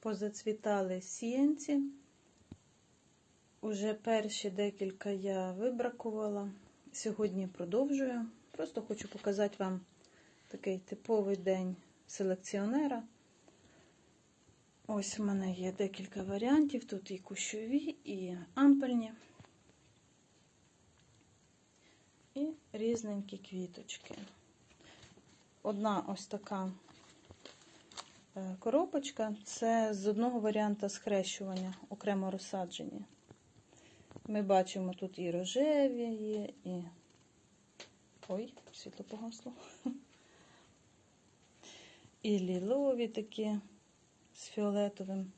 позацвітали сіянці. Уже перші декілька я вибракувала. Сьогодні продовжую. Просто хочу показати вам такий типовий день селекціонера. Ось у мене є декілька варіантів. Тут і кущові, і ампельні. І різненькі квіточки. Одна ось така коробочка це з одного варіанта схрещування, окремо розсаджені. Ми бачимо тут і рожеві є, і. Ой, світло погасло. І лілові такі з фіолетовим.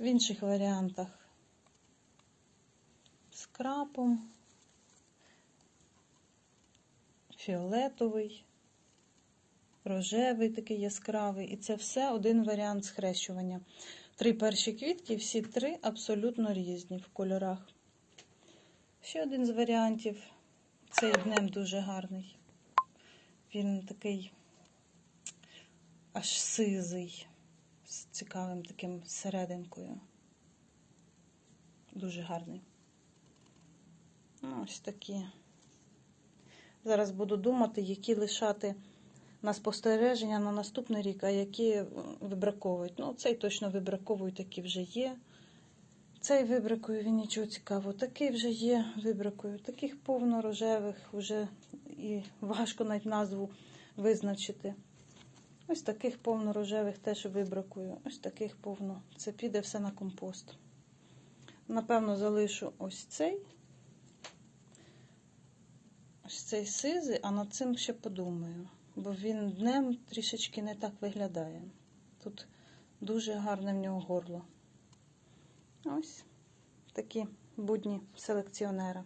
В інших варіантах з крапом, фіолетовий, рожевий такий яскравий. І це все один варіант схрещування. Три перші квітки, всі три абсолютно різні в кольорах. Ще один з варіантів. Цей днем дуже гарний. Він такий аж сизий, з цікавим таким серединкою. Дуже гарний. Ну, Ось такі. Зараз буду думати, які лишати на спостереження на наступний рік, а які вибраковують. Ну, цей точно вибраковують, такі вже є. Цей вибракую, він нічого цікавого. Такий вже є, вибракую. Таких повно рожевих вже і важко навіть назву визначити. Ось таких повно рожевих теж вибракую. Ось таких повно. Це піде все на компост. Напевно, залишу ось цей. Ось цей сизий, а над цим ще подумаю. Бо він днем трішечки не так виглядає. Тут дуже гарне в нього горло. Ось такі будні селекціонера.